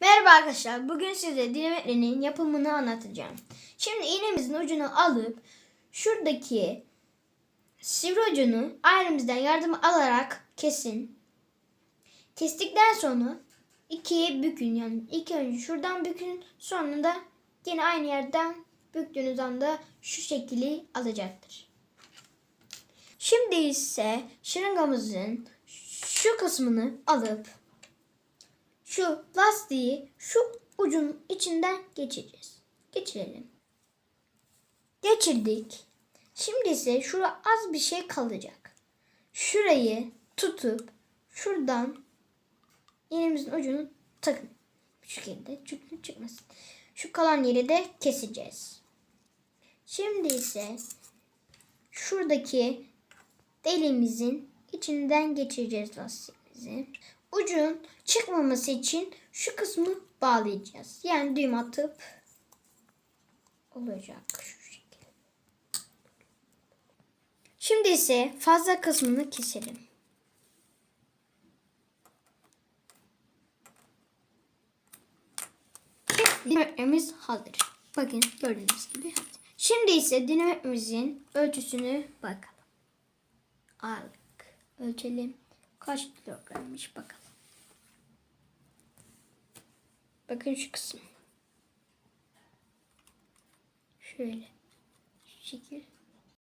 Merhaba arkadaşlar. Bugün size dinamitlerin yapımını anlatacağım. Şimdi iğnemizin ucunu alıp şuradaki sivri ucunu ailemizden yardım alarak kesin. Kestikten sonra ikiye bükün. Yani ilk önce şuradan bükün. Sonra da yine aynı yerden büktüğünüz anda şu şekli alacaktır. Şimdi ise şırıngamızın şu kısmını alıp şu lastiği şu ucun içinden geçireceğiz. Geçirelim. Geçirdik. Şimdi ise şurada az bir şey kalacak. Şurayı tutup şuradan iğnemizin ucunu takın. Bu şekilde çünkü çıkmasın. Şu kalan yeri de keseceğiz. Şimdi ise şuradaki deliğimizin içinden geçireceğiz lastiğimizi. Ucun çıkmaması için şu kısmı bağlayacağız. Yani düğüm atıp olacak şu şekilde. Şimdi ise fazla kısmını keselim. Dinamitimiz hazır. Bakın gördüğünüz gibi. Şimdi ise dinamitimizin ölçüsünü bakalım. Aldık. Ölçelim. Kaç kilogrammış bakalım. Bakın şu kısım. Şöyle. Şu şekil.